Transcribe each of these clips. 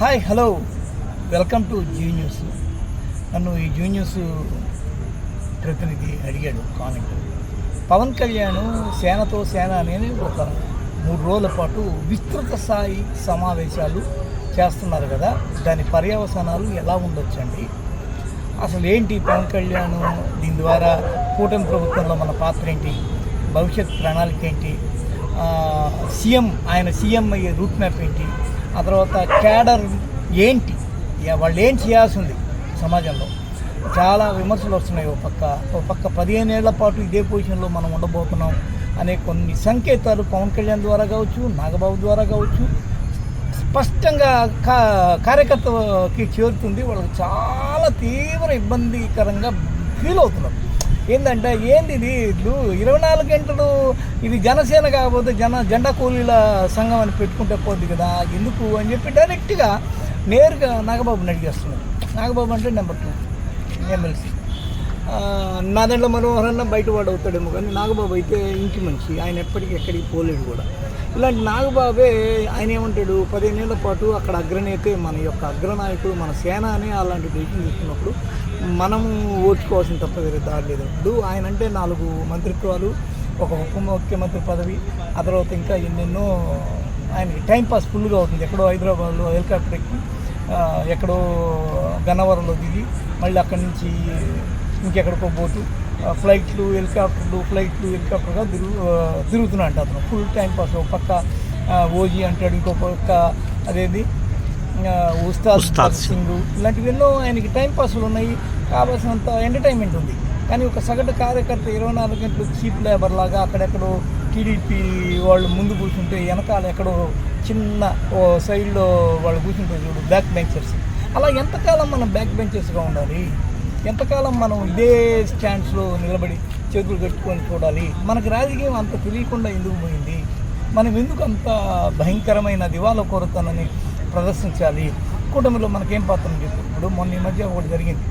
Hi hello welcome to Zee News నన్ను ఈ G news ప్రతినిధి అడిగాడు కామెంట్. పవన్ కళ్యాణ్ సేనతో సేన అనేది ఒక మూడు రోజుల పాటు విస్తృత స్థాయి సమావేశాలు చేస్తున్నారు కదా. దాని పర్యవసానాలు ఎలా ఉండొచ్చండి? అసలు ఏంటి పవన్ కళ్యాణ్ దీని ద్వారా కూటమి ప్రభుత్వంలో మన పాత్ర ఏంటి? భవిష్యత్ ప్రణాళిక ఏంటి? సీఎం ఆయన సీఎం అయ్యే రూట్ మ్యాప్ ఏంటి? ఆ తర్వాత క్యాడర్ ఏంటి? ఇక వాళ్ళు ఏం చేయాల్సి ఉంది సమాజంలో? చాలా విమర్శలు వస్తున్నాయి ఓ పక్క. ఒక పక్క పదిహేను ఏళ్ళ పాటు ఇదే పొజిషన్లో మనం ఉండబోతున్నాం అనే కొన్ని సంకేతాలు పవన్ కళ్యాణ్ ద్వారా కావచ్చు నాగబాబు ద్వారా కావచ్చు స్పష్టంగా కా కార్యకర్తకి చేరుతుంది. వాళ్ళకి చాలా తీవ్ర ఇబ్బందికరంగా ఫీల్ అవుతున్నారు ఏంటంటే ఏంది ఇది? ఇరవై నాలుగు గంటలు ఇది జనసేన కాకపోతే జన జెండా కూలీల సంఘం అని పెట్టుకుంటే పోద్ది కదా ఎందుకు అని చెప్పి డైరెక్ట్గా నేరుగా నాగబాబుని అడిగేస్తున్నాను నాగబాబు అంటే నెంబర్ టూ ఎమ్మెల్సీ. నా దాంట్లో మనోహరన్న బయటవాడు అవుతాడేమో కానీ నాగబాబు అయితే ఇంటి మనిషి. ఆయన ఎప్పటికీ ఎక్కడికి పోలేడు కూడా. ఇలాంటి నాగబాబే ఆయన ఏమంటాడు? పదిహేనేళ్ళ పాటు అక్కడ అగ్రనేత మన యొక్క అగ్రనాయకుడు మన సేన అని అలాంటి డెసిషన్ తీసుకున్నప్పుడు మనము ఓర్చుకోవాల్సిన తప్ప వేరే దారి లేదు. ఇప్పుడు ఆయన అంటే నాలుగు మంత్రిత్వాలు ఒక ఉప ముఖ్యమంత్రి పదవి ఆ తర్వాత ఇంకా ఎన్నెన్నో ఆయనకి టైం పాస్ ఫుల్గా అవుతుంది. ఎక్కడో హైదరాబాద్లో హెలికాప్టర్ ఎక్కి ఎక్కడో గన్నవరంలో దిగి మళ్ళీ అక్కడి నుంచి ఇంకెక్కడికో పోతూ ఫ్లైట్లు హెలికాప్టర్లు ఫ్లైట్లు హెలికాప్టర్గా తిరుగు ఆ, తిరుగుతున్నాడు అతను. ఫుల్ టైం పాస్ ఒక పక్క ఓజీ అంటాడు ఇంకో పక్క అదేది? ఉస్తాద్ సింగ్. ఇలాంటివి ఎన్నో ఆయనకి టైం పాస్లు ఉన్నాయి. కావాల్సినంత ఎంటర్టైన్మెంట్ ఉంది. కానీ ఒక సగటు కార్యకర్త ఇరవై నాలుగు గంటలు చీప్ లేబర్ లాగా అక్కడెక్కడో టీడీపీ వాళ్ళు ముందు కూర్చుంటే వెనకాల ఎక్కడో చిన్న ఓ సైడ్లో వాళ్ళు కూర్చుంటారు చూడు బ్యాక్ బెంచర్స్ అలా ఎంతకాలం మనం బ్యాక్ బెంచర్స్గా ఉండాలి? ఎంతకాలం మనం ఇదే స్టాండ్స్లో నిలబడి చేతులు కట్టుకొని చూడాలి? మనకు రాజకీయం అంత తెలియకుండా ఎందుకు పోయింది? మనం ఎందుకు అంత భయంకరమైన దివాలా కోరతనని ప్రదర్శించాలి? కూటమిలో మనకేం పాత్ర ఉంది? చెప్పు ఇప్పుడు మొన్న ఈ మధ్య ఒకటి జరిగింది.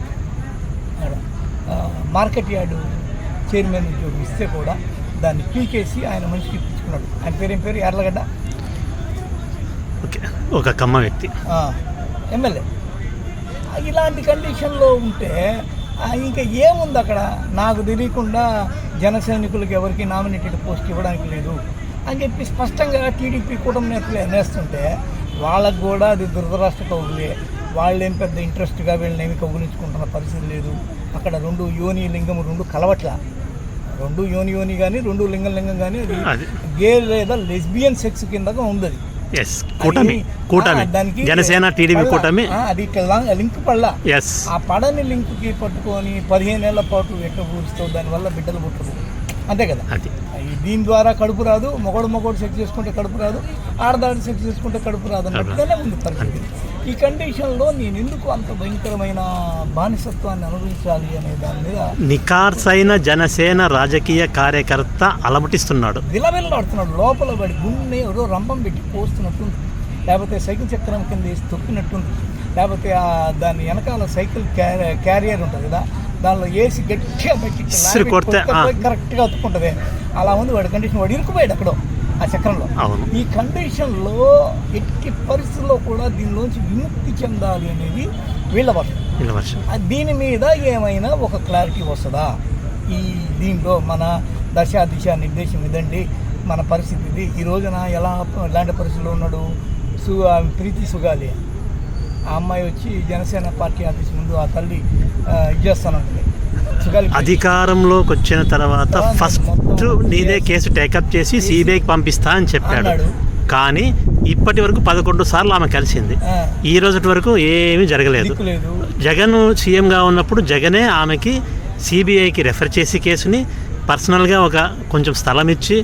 మార్కెట్ యార్డు చైర్మన్ ఉద్యోగం ఇస్తే కూడా దాన్ని పీకేసి ఆయన మనిషికి ఇప్పించుకున్నాడు. ఆయన పేరేం పేరు? ఎర్లగడ్డ ఓకే. ఒక కమ్మ వ్యక్తి. ఎమ్మెల్యే. ఇలాంటి కండిషన్లో ఉంటే ఇంకా ఏముంది అక్కడ? నాకు తెలియకుండా జన సైనికులకు ఎవరికి నామినేటెడ్ పోస్ట్ ఇవ్వడానికి లేదు అని చెప్పి స్పష్టంగా టీడీపీ కూటమి నేతలు నేస్తుంటే వాళ్ళకు కూడా అది దురదరాష్ట్ర కౌగులే. వాళ్ళేం పెద్ద ఇంట్రెస్ట్గా వీళ్ళని ఏమి కౌగులించుకుంటున్న పరిస్థితి లేదు. అక్కడ రెండు యోని లింగం రెండు కలవట్ల. రెండు యోని యోని కానీ రెండు లింగం లింగం కానీ అది గే లేదా లెస్బియన్ సెక్స్ కిందగా ఉంది అది ఎస్ కూటమి కూటమి జనసేన టీడీపీ. కూటమి అది లింక్ పడలా ఎస్ ఆ పడని లింక్కి పట్టుకొని పదిహేనేళ్ళ పాటు ఎట్ట పూరుస్తావు దానివల్ల బిడ్డలు పుట్టరు. అంతే కదా? అది. దీని ద్వారా కడుపు రాదు మొగడు మొగడు సెక్స్ చేసుకుంటే కడుపు రాదు ఆడదాడి సెక్స్ చేసుకుంటే కడుపు రాదు అన్నట్టుగానే ఉంది పరిస్థితి. ఈ కండిషన్లో నేను ఎందుకు అంత భయంకరమైన బానిసత్వాన్ని అనుభవించాలి అనే దాని మీద నికార్సైన జనసేన రాజకీయ కార్యకర్త అలమటిస్తున్నాడు. విలవిల్లాడుతున్నాడు. లోపల పడి గుండె ఏదో రంపం పెట్టి పోస్తున్నట్టుంది. లేకపోతే సైకిల్ చక్రం కింద వేసి తొక్కినట్టుంది. లేకపోతే దాని వెనకాల సైకిల్ క్యారీ క్యారియర్ ఉంటుంది కదా దానిలో వేసి గట్టిగా పెట్టి కరెక్ట్గా ఒత్తుకుంటుంది అలా ఉంది వాడి కండిషన్. వాడు ఇరుకుపోయాడు అక్కడ ఆ చక్రంలో. ఈ కండిషన్లో ఎట్టి పరిస్థితుల్లో కూడా దీనిలోంచి విముక్తి చెందాలి అనేది వీళ్ళ వర్షం. దీని మీద ఏమైనా ఒక క్లారిటీ వస్తుందా? ఈ దీంట్లో మన దశ దిశ నిర్దేశం ఇదండి. మన పరిస్థితి ఇది. ఈ రోజున ఎలా ఎలాంటి పరిస్థితిలో ఉన్నాడు? సు ప్రీతి సుగాలి. ఆ అమ్మాయి వచ్చి జనసేన పార్టీ ఆఫీస్ ముందు ఆ తల్లి ఆ, అధికారంలోకి వచ్చిన తర్వాత ఫస్ట్ నీదే కేసు టేకప్ చేసి సిబిఐకి పంపిస్తా అని చెప్పాడు. కానీ ఇప్పటి వరకు పదకొండు సార్లు ఆమె కలిసింది. ఈ రోజు వరకు ఏమీ జరగలేదు. జగన్ సీఎంగా ఉన్నప్పుడు జగనే ఆమెకి సిబిఐకి రెఫర్ చేసి కేసుని పర్సనల్గా ఒక కొంచెం స్థలం ఇచ్చి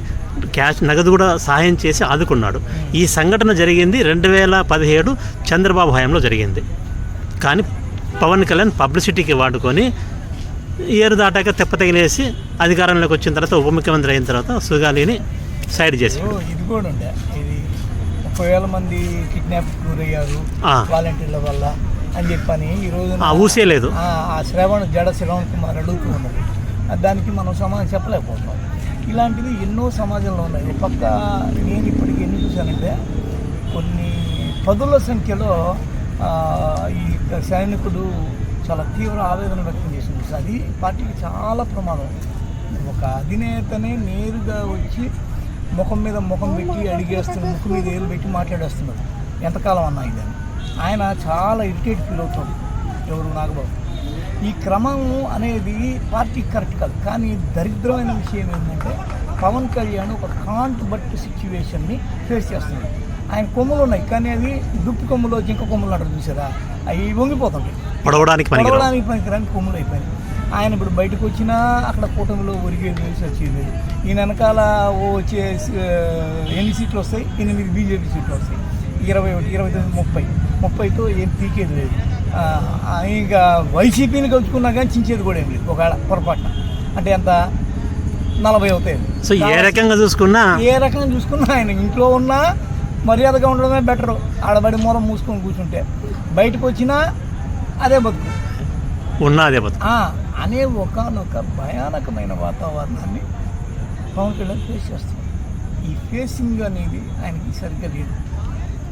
క్యాష్ నగదు కూడా సహాయం చేసి ఆదుకున్నాడు. ఈ సంఘటన జరిగింది రెండు వేల పదిహేడు చంద్రబాబు హయాంలో జరిగింది. కానీ పవన్ కళ్యాణ్ పబ్లిసిటీకి వాడుకొని ఏరు దాటాక తెప్ప తగిలేసి అధికారంలోకి వచ్చిన తర్వాత ఉప ముఖ్యమంత్రి అయిన తర్వాత సుగాలిని సైడ్ చేసి ఓ, ఇది కూడా ఉండే. ఇది ముప్పై వేల మంది కిడ్నాప్ గురయ్యారు. వాలంటీర్ల వల్ల అని చెప్పని ఈ రోజు ఊసే లేదు. ఆ శ్రవణ్ జడ శ్రవణ్ కుమార్ అడుగుతూ ఉన్నారు ఆ, దానికి మనం సమాధానం చెప్పలేకపోతున్నాం. ఇలాంటివి ఎన్నో సమాజంలో ఉన్నాయి. ఒక పక్క నేను ఇప్పటికి ఎన్ని చూశానంటే కొన్ని పదుల సంఖ్యలో ఈ సైనికుడు చాలా తీవ్ర ఆవేదన వ్యక్తం అది పార్టీకి చాలా ప్రమాదం. ఒక అధినేతనే నేరుగా వచ్చి ముఖం మీద ముఖం పెట్టి అడిగేస్తున్న ముఖం మీద ఏలు పెట్టి మాట్లాడేస్తున్నాడు. ఎంతకాలం అన్నా ఇదని ఆయన చాలా ఇరిటేట్ ఫీల్ అవుతాడు. ఎవరు నాగబాబు? ఈ క్రమం అనేది పార్టీకి కరెక్ట్ కాదు. కానీ దరిద్రమైన విషయం ఏంటంటే పవన్ కళ్యాణ్ ఒక కాంట్ బట్టి సిచ్యువేషన్ని ఫేస్ చేస్తున్నాడు. ఆయన కొమ్ములు ఉన్నాయి కానీ అవి దుప్పి కొమ్ములో జింక కొమ్ములు అంటారు చూసారా? అవి వంగిపోతుంటాయి పొడవడానికి పొడవడానికి పనికిరాని కొమ్ములు అయిపోయినాయి. ఆయన ఇప్పుడు బయటకు వచ్చినా అక్కడ కూటమిలో ఒరిగేది వేసి వచ్చేది. ఈయన వెనకాల ఓ వచ్చే ఎన్ని సీట్లు వస్తాయి? ఎనిమిది బీజేపీ సీట్లు వస్తాయి. ఇరవై ఒకటి ఇరవై తొమ్మిది ముప్పై. ముప్పైతో ఏం పీకేది లేదు. ఇంకా వైసీపీని కలుసుకున్నా కానీ చించేది కూడా ఏం లేదు. ఒకవేళ పొరపాటున. అంటే ఎంత? నలభై అవుతాయి. సో ఏ రకంగా చూసుకున్నా? ఏ రకంగా చూసుకున్నా ఆయన ఇంట్లో ఉన్నా మర్యాదగా ఉండడమే బెటర్. ఆడబడి మూలం మూసుకొని కూర్చుంటే. బయటకు వచ్చినా అదే బతుకు. ఉన్నా అదే బతుకు. అనే ఒకనొక భయానకమైన వాతావరణాన్ని పవన్ కళ్యాణ్ ఫేస్ చేస్తున్నాడు. ఈ ఫేసింగ్ అనేది ఆయనకి సరిగ్గా లేదు.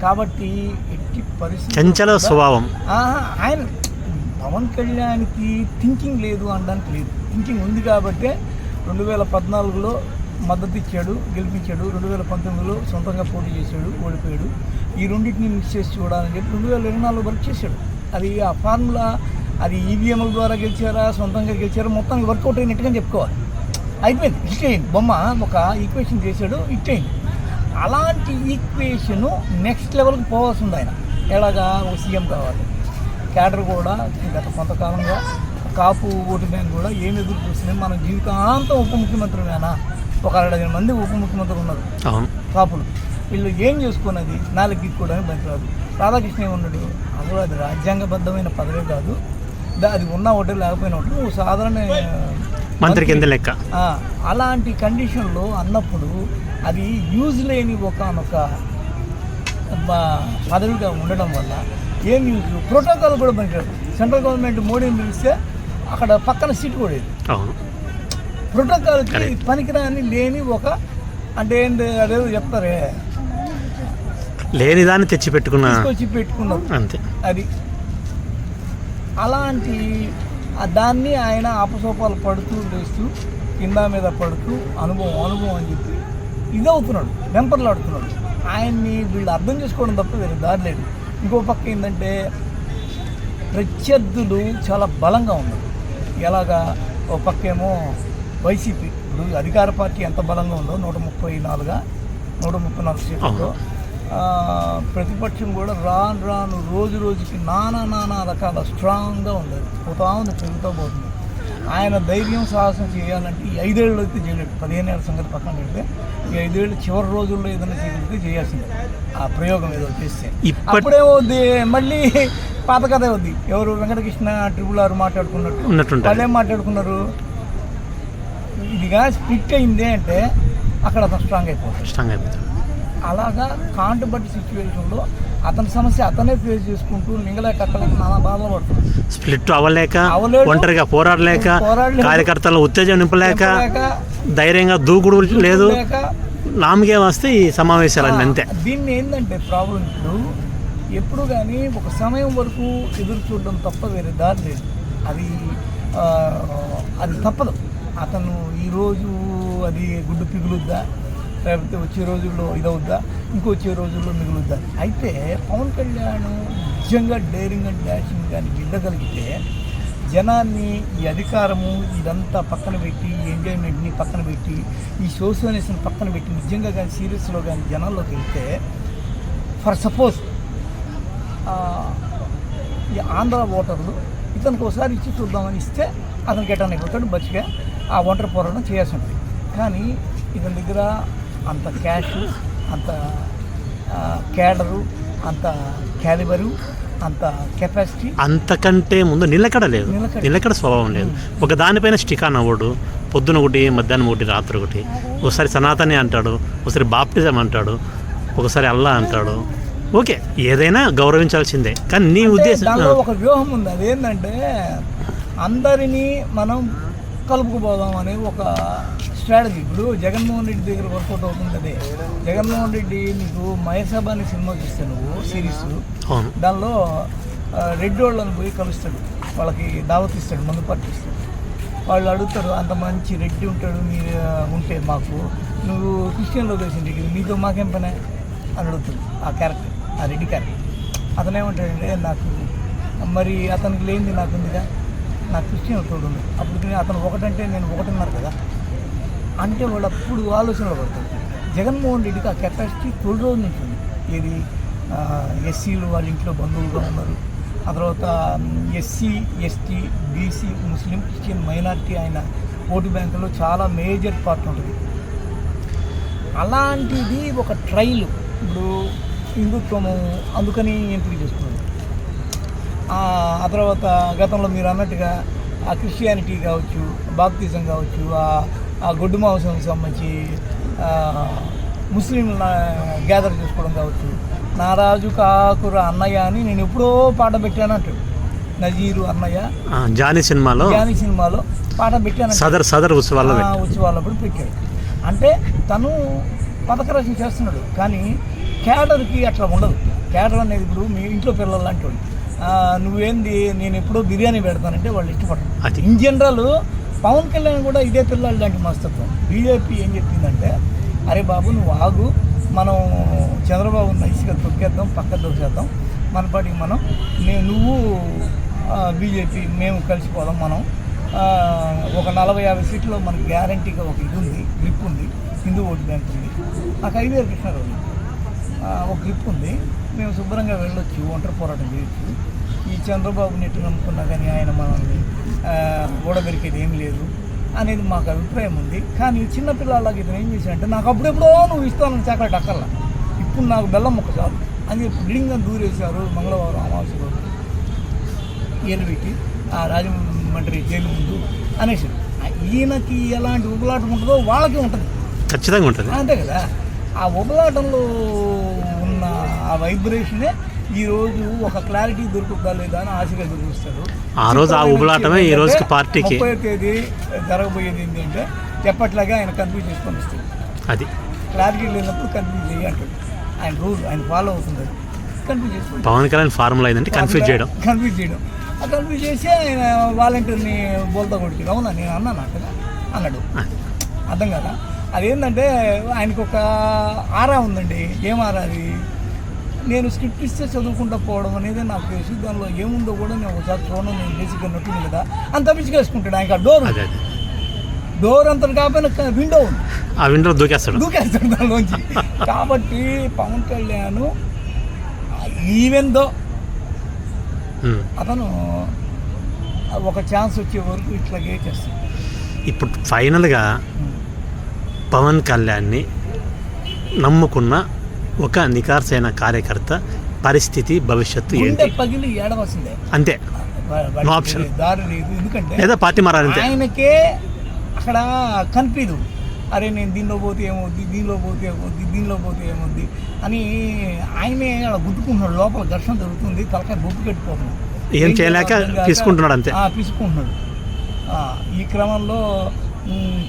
కాబట్టి ఎట్టి పరిస్థితి చంచల స్వభావం. ఆయన పవన్ కళ్యాణ్కి థింకింగ్ లేదు అనడానికి లేదు. థింకింగ్ ఉంది కాబట్టి రెండు వేల పద్నాలుగులో మద్దతు ఇచ్చాడు గెలిపించాడు. రెండు వేల పంతొమ్మిదిలో సొంతంగా పోటీ చేశాడు ఓడిపోయాడు. ఈ రెండింటిని మిక్స్ చేసి చూడాలని చెప్పి రెండు వేల ఇరవై నాలుగు వరకు చేశాడు. అది ఆ ఫార్ములా అది ఈవీఎంల ద్వారా గెలిచారా సొంతంగా గెలిచారా మొత్తం వర్కౌట్ అయినట్టుగా చెప్పుకోవాలి. అయిపోయింది అయింది బొమ్మ ఒక ఈక్వేషన్ చేశాడు అయింది అలాంటి ఈక్వేషను నెక్స్ట్ లెవెల్కి పోవాల్సి ఉంది ఆయన. ఎలాగా? ఒక సీఎం కావాలి. క్యాడర్ కూడా గత కొంతకాలంగా కాపు ఓటు బ్యాంక్ కూడా ఏం ఎదురు చూస్తుంది మన జీవితాంతం ఉప ముఖ్యమంత్రిమేనా ఒక అరడజన మంది ఉప ముఖ్యమంత్రులు ఉన్నారు. కాపులు. వీళ్ళు ఏం చేసుకున్నది? నాలుగు కూడా పనికిరాదు రాధాకృష్ణ ఏమన్నాడు అసలు అది రాజ్యాంగబద్ధమైన పదవే కాదు. అది ఉన్న ఒకటి లేకపోయినా ఒకటి నువ్వు సాధారణ మంత్రి కింద లెక్క. అలాంటి కండిషన్లో అన్నప్పుడు అది యూజ్ లేని ఒకనొక పదవిగా ఉండడం వల్ల ఏం యూజ్? ప్రోటోకాల్ కూడా పనికిరాదు. సెంట్రల్ గవర్నమెంట్ మోడీని పిలిస్తే అక్కడ పక్కన సీట్ కూడా ప్రోటోకాల్కి. పనికిరాని లేని ఒక అంటే ఏంటి అదేదో చెప్తారే. లేని దాన్ని తెచ్చి పెట్టుకున్న తీసుకొచ్చి పెట్టుకున్నారు అంతే. అది అలాంటి దాన్ని ఆయన ఆపసోపాలు పడుతూ లేస్తూ కింద మీద పడుతూ అనుభవం అనుభవం అని చెప్పి ఇదవుతున్నాడు వెంపర్లాడుతున్నాడు. ఆయన్ని వీళ్ళు అర్థం చేసుకోవడం తప్ప వేరే దారి లేదు. ఇంకో పక్క ఏంటంటే ప్రత్యర్థులు చాలా బలంగా ఉన్నారు. ఎలాగా ఓ పక్కేమో వైసీపీ ఇప్పుడు అధికార పార్టీ ఎంత బలంగా ఉందో నూట ముప్పై నాలుగా నూట ముప్పై నాలుగు సీట్లతో ప్రతిపక్షం కూడా రాను రాను రోజు రోజుకి నానా నానా రకాల స్ట్రాంగ్గా ఉండదు. పోతా ఉంది పెరుగుతూ పోతుంది. ఆయన ధైర్యం సాహసం చేయాలంటే ఈ ఐదేళ్ళు అయితే చేయలేడు పదిహేను ఏళ్ళ సంగతి పక్కన పెడితే ఈ ఐదేళ్ళు చివరి రోజుల్లో ఏదైనా చేయగలిగితే చేయాల్సిందే. ఆ ప్రయోగం ఏదో చేస్తే. ఇప్పటి అప్పుడేమవుద్ది మళ్ళీ పాత కథ అవుద్ది ఎవరు వెంకటకృష్ణ ట్రిపుల్ ఆర్ మాట్లాడుకున్నట్టు? వాళ్ళు ఏం మాట్లాడుకున్నారు? ఇదిగా స్ప్లిట్ అయింది అంటే అక్కడ అతను స్ట్రాంగ్ అయిపోతాడు. ఇష్టంగా అయిపోతాడు. అలాగా కాంటుబట్టి సిచ్యువేషన్లో అతని సమస్య అతనే ఫేస్ చేసుకుంటూ మింగలేక అక్కలేక నానా బాధలు పడుతున్నాడు స్ప్లిట్ అవ్వలేక. ఒంటరిగా పోరాడలేక. కార్యకర్తలు ఉత్తేజం నింపలేక లేక, ధైర్యంగా దూకుడు లేదు. నామకే వస్తే ఈ సమావేశాలన్నీ అంతే. దీన్ని ఏంటంటే ప్రాబ్లం ఇప్పుడు ఎప్పుడు కానీ ఒక సమయం వరకు ఎదురు చూడడం తప్ప వేరే దారి లేదు. అది అది తప్పదు. అతను ఈరోజు అది గుడ్డు పిగులుద్దా? లేకపోతే వచ్చే రోజుల్లో ఇదవుద్దా? ఇంకొచ్చే రోజుల్లో మిగులుద్దా? అయితే పవన్ కళ్యాణ్ నిజంగా డేరింగ్ అండ్ డాషింగ్ కానీ వెళ్ళగలిగితే జనాన్ని ఈ అధికారము ఇదంతా పక్కన పెట్టి ఈ ఎంజాయ్మెంట్ని పక్కన పెట్టి ఈ సోషియల్నెస్ని పక్కన పెట్టి నిజంగా కానీ సీరియస్లో కానీ జనాల్లోకి వెళ్తే ఫర్ సపోజ్ ఈ ఆంధ్ర ఓటర్లు ఇతనికి ఒకసారి ఇచ్చి చూద్దామని ఇస్తే అతను గెటాన్ అయిపోతాడు మంచిగా ఆ ఒంటరి పోరాటం చేయాల్సి ఉంటుంది. కానీ ఇతని దగ్గర అంత క్యాష్ అంత క్యాడరు అంత క్యాలిబరు అంత కెపాసిటీ. అంతకంటే ముందు నిలకడ లేదు. నిలకడ. స్వభావం లేదు. ఒక దానిపైన స్టిక్ ఆన్ అవ్వడు. పొద్దున ఒకటి మధ్యాహ్నం ఒకటి రాత్రి ఒకటి. ఒకసారి సనాతని అంటాడు ఒకసారి బాప్టిజం అంటాడు ఒకసారి అల్లా అంటాడు. ఓకే ఏదైనా గౌరవించాల్సిందే. కానీ నీ ఉద్దేశం ఒక వ్యూహం ఉంది. అదేంటంటే అందరినీ మనం కలుపుకుపోదాం అనే ఒక స్ట్రాటజీ ఇప్పుడు జగన్మోహన్ రెడ్డి దగ్గర వర్కౌట్ అవుతుంది అదే జగన్మోహన్ రెడ్డి నీకు మహేసాబ్ అనే సినిమా చూస్తే నువ్వు సిరీస్ దానిలో రెడ్డి వాళ్ళని పోయి కలుస్తాడు. వాళ్ళకి దావత్ ఇస్తాడు మందు పట్టిస్తాడు. వాళ్ళు అడుగుతారు అంత మంచి రెడ్డి ఉంటాడు మీరు ఉంటే మాకు. నువ్వు క్రిస్టియన్లో వేసింది నీతో మాకేం పనే? అని అడుగుతాడు ఆ క్యారెక్టర్ ఆ రెడ్డి క్యారెక్టర్ అతను ఏమంటాడంటే నాకు మరి అతనికి లేనిది నాకు ఉందిగా నాకు క్రిస్టియన్ తోడు ఉంది అప్పుడు అతను ఒకటంటే నేను ఒకటిన్నారు కదా. అంటే వాళ్ళు అప్పుడు ఆలోచనలు పడతారు. జగన్మోహన్ రెడ్డికి ఆ కెపాసిటీ తొలి రోజు నుంచి ఉంది. ఏది? ఎస్సీలు వాళ్ళ ఇంట్లో బంధువులుగా ఉన్నారు. ఆ తర్వాత SC ST BC Muslim Christian minority ఆయన ఓటు బ్యాంకులో చాలా మేజర్ పార్ట్ ఉంటుంది. అలాంటిది ఒక ట్రైల్ ఇప్పుడు హిందుత్వము అందుకని ఎంపిక చేసుకున్నాను ఆ తర్వాత గతంలో మీరు అన్నట్టుగా ఆ క్రిస్టియానిటీ కావచ్చు బాప్తిజం కావచ్చు ఆ గొడ్డు మాంసం సంబంధించి ఆ, ముస్లింల గ్యాదర్ చేసుకోవడం కావచ్చు. నా రాజు కాకుర అన్నయ్య అని నేను ఎప్పుడో పాట పెట్టాను అంటాడు. నజీరు అన్నయ్య. ఆ, జానీ సినిమాలో? జానీ సినిమాలో పాట పెట్టాను సదర్ సదర్ ఉత్సవాల్లో ఆ, ఉత్సవాలప్పుడు పెట్టాడు. అంటే తను పథక రచన చేస్తున్నాడు. కానీ క్యాడర్కి అట్లా ఉండదు. క్యాడర్ అనేది ఇప్పుడు మీ ఇంట్లో పిల్లలు లాంటి వాళ్ళు. ఆ, నువ్వేంది నేను ఎప్పుడో బిర్యానీ పెడతానంటే వాళ్ళు ఇష్టపడరు. అది. ఇన్ జనరల్ పవన్ కళ్యాణ్ కూడా ఇదే పిల్లలు లాంటి మస్తత్వం బీజేపీ ఏం చెప్పిందంటే అరే బాబు నువ్వు ఆగు. మనం చంద్రబాబు నైస్గా తొక్కేద్దాం పక్క దొక్కేద్దాం మన పాటికి మనం నేను నువ్వు బీజేపీ మేము కలిసిపోదాం. మనం ఒక నలభై యాభై సీట్లో మనకి గ్యారంటీగా ఒక ఇది ఉంది గ్రిప్ ఉంది. హిందూ ఓటు బ్యాంక్ ఉంది. నాకు ఐదేరు కృష్ణారావు ఒక గ్రిప్ ఉంది. మేము శుభ్రంగా వెళ్ళొచ్చు ఒంటరి పోరాటం చేయొచ్చు. ఈ చంద్రబాబు నెట్టు నమ్ముకున్నా కానీ ఆయన మనల్ని ఆ, ఓడబెరికేది ఏం లేదు అనేది మాకు అభిప్రాయం ఉంది. కానీ చిన్నపిల్లలకి ఇతను ఏం చేశాడంటే నాకు అప్పుడెప్పుడో నువ్వు ఇస్తానని చాకలెట్ అక్కర్లా ఇప్పుడు నాకు బెల్లం మొక్క చాలు. అని చెప్పి బిల్డింగ్ దూరేశారు మంగళవారం అమావాస్య రోజు ఏలు పెట్టి ఆ రాజమండ్రి జైలు ముందు అనేసి ఈయనకి ఎలాంటి ఉబలాటం ఉంటుందో వాళ్ళకి ఉంటుంది. ఖచ్చితంగా ఉంటుంది. అంతే కదా? ఆ ఉబలాటంలో ఉన్న ఆ వైబ్రేషనే ఈ రోజు ఒక క్లారిటీ దొరుకుతుందా లేదా అని ఆశగా చూపిస్తారు ఆ రోజు ఆ ఉబలాటమే ఈ రోజుకి పార్టీకి. ముప్పై తేదీ జరగబోయేది ఏంటంటే ఎప్పట్లాగా ఆయన కన్ఫ్యూజ్ చేసి పంపిస్తుంది అది. క్లారిటీ లేనప్పుడు కన్ఫ్యూజ్ చేయి అంటాడు. ఆయన రూల్ ఆయన ఫాలో అవుతుంది కన్ఫ్యూజ్ పవన్ కళ్యాణ్ ఫార్ములా ఏంటంటే కన్ఫ్యూజ్ చేయడం. కన్ఫ్యూజ్ చేయడం. ఆ కన్ఫ్యూజ్ చేసి ఆయన వాలంటీర్ని బోల్తా కొడుతుంది అవునా? నేను అన్నాను అక్కడ? అన్నాడు. అర్థం కదా? అదేంటంటే ఆయనకు ఒక ఆరా ఉందండి. ఏం ఆరా అది? నేను స్క్రిప్ట్ ఇస్తే చదువుకుంటా పోవడం అనేది నాకు తెలుసు దానిలో ఏముందో కూడా నేను ఒకసారి చూడడం నేను బేసిక్గా నొట్టింది కదా అంత పిచ్చికేసుకుంటాడు ఆయనకు ఆ డోర్ డోర్ అంత కాకపోయినా విండో ఉంది. ఆ విండో దూకేస్తాడు. దూకేస్తాడు దానిలోంచి. కాబట్టి పవన్ కళ్యాణ్ ఈవెన్ దో. అతను ఒక ఛాన్స్ వచ్చే వరకు ఇట్లాగే చేస్తాడు. ఇప్పుడు ఫైనల్గా పవన్ కళ్యాణ్ని నమ్ముకున్న ఒక నికార్సైన కార్యకర్త పరిస్థితి భవిష్యత్తు ఏంటి? పగిలి ఏడవలసిందే. అంతే. No option. దారి లేదు. ఎందుకంటే లేదా పార్టీ మారాలంతే ఆయనకే అక్కడ కనిపించదు అరే నేను దీనిలో పోతే ఏమవుద్ది? దీనిలో పోతే ఏమవుద్ది? దీనిలో పోతే ఏమవుద్ది? అని ఆయనే గుద్దుకుంటున్నాడు. లోపల ఘర్షణ జరుగుతుంది. తలకాయ బొప్పు కట్టిపోతుంది. ఏం చేయలేక తీసుకుంటున్నాడు అంతే. ఆ, తీసుకుంటున్నాడు ఈ క్రమంలో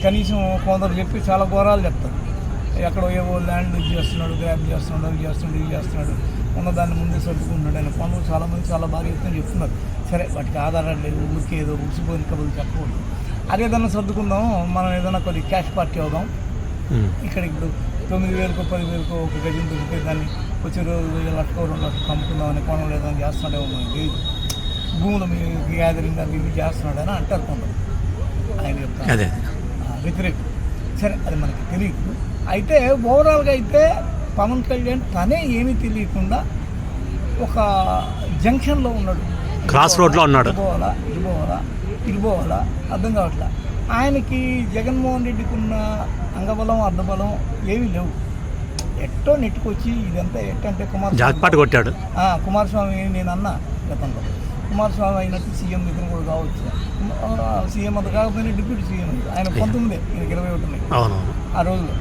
కనీసం కొందరు చెప్పి చాలా ఘోరాలు చెప్తారు. ఎక్కడో ఏవో ల్యాండ్ ఇది చేస్తున్నాడు గ్రాప్ చేస్తున్నాడు అవి చేస్తున్నాడు ఇది చేస్తున్నాడు. ఉన్న దాన్ని ముందే సర్దుకుంటున్నాడు. ఆయన పనులు చాలామంది చాలా బాగా చెప్తాను చెప్తున్నారు. సరే వాటికి ఆధారాలు లేవు ఊరికి ఏదో ఉడిసిపోయిన కబుర్లు చెప్పకూడదు. అదే ఏదైనా సర్దుకుందాం మనం ఏదైనా కొద్ది క్యాష్ పార్టీ అవుదాం. ఇక్కడ ఇప్పుడు తొమ్మిది వేలకు పది వేలకు ఒక గజం దొరికితే దాన్ని వచ్చే రోజు లక్షకో రెండు లక్షలు అమ్ముకుందాం అనే కోణం లేదని చేస్తున్నాడేమో మనకి తెలియదు. భూముల గ్యాదరింగ్ అవి ఇవి చేస్తున్నాడని అంటారు కొందరు. ఆయన యొక్క అదే. వ్యతిరేకం సరే అది మనకి తెలియదు అయితే ఓవరాల్గా అయితే పవన్ కళ్యాణ్ తనే ఏమీ తెలియకుండా ఒక జంక్షన్లో ఉన్నాడు. Cross road లో ఉన్నాడు. పోవాలా ఇటు పోవాలా అర్థం కావట్లా? ఆయనకి జగన్మోహన్ రెడ్డికి ఉన్న అంగబలం అర్ధబలం ఏమీ లేవు. ఎట్టో నెట్టుకొచ్చి ఇదంతా ఎట్టంటే కుమార్ జాక్పాట్ కొట్టాడు. కుమారస్వామి నేను అన్నా గతంలో. కుమారస్వామి అయినట్టు సీఎం ఇతను కూడా కావచ్చు. సీఎం అంత కాకపోయినా డిప్యూటీ సీఎం. ఆయన పంతొమ్మిది ఈయనకి ఇరవై ఒకటి ఆ రోజులో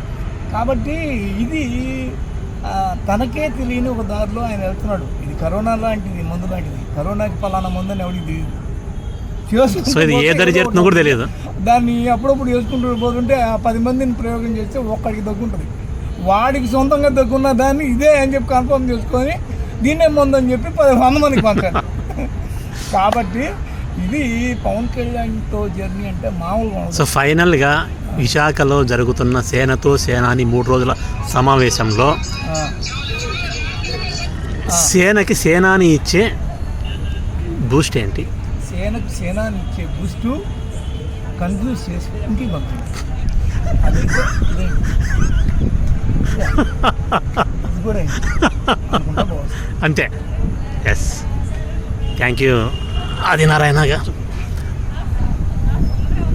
కాబట్టి ఇది తనకే తెలియని ఒక దారిలో ఆయన వెళ్తున్నాడు. ఇది కరోనా లాంటిది మందు లాంటిది. కరోనాకి పలానా మందు అని ఎవరికి తెలియదు. చేసుకుంటూ కూడా తెలియదు. దాన్ని అప్పుడప్పుడు వేసుకుంటూ పోతుంటే ఆ పది మందిని ప్రయోగం చేస్తే ఒక్కడికి దగ్గుంటుంది. వాడికి సొంతంగా దగ్గున్న దాన్ని ఇదే అని చెప్పి కన్ఫర్మ్ చేసుకొని దీన్నే ముందని చెప్పి పది వంద మందికి పంచాడు కాబట్టి ఇది పవన్ కళ్యాణ్తో జర్నీ అంటే ఉండదు. సో ఫైనల్గా విశాఖలో జరుగుతున్న సేనతో సేనాని మూడు రోజుల సమావేశంలో సేనకి సేనాని ఇచ్చే బూస్ట్ ఏంటి? సేనకు సేనాని ఇచ్చే బూస్టు కన్ఫ్యూజ్ చేసి ఇంటికి అంతే. Yes thank you Adinarayana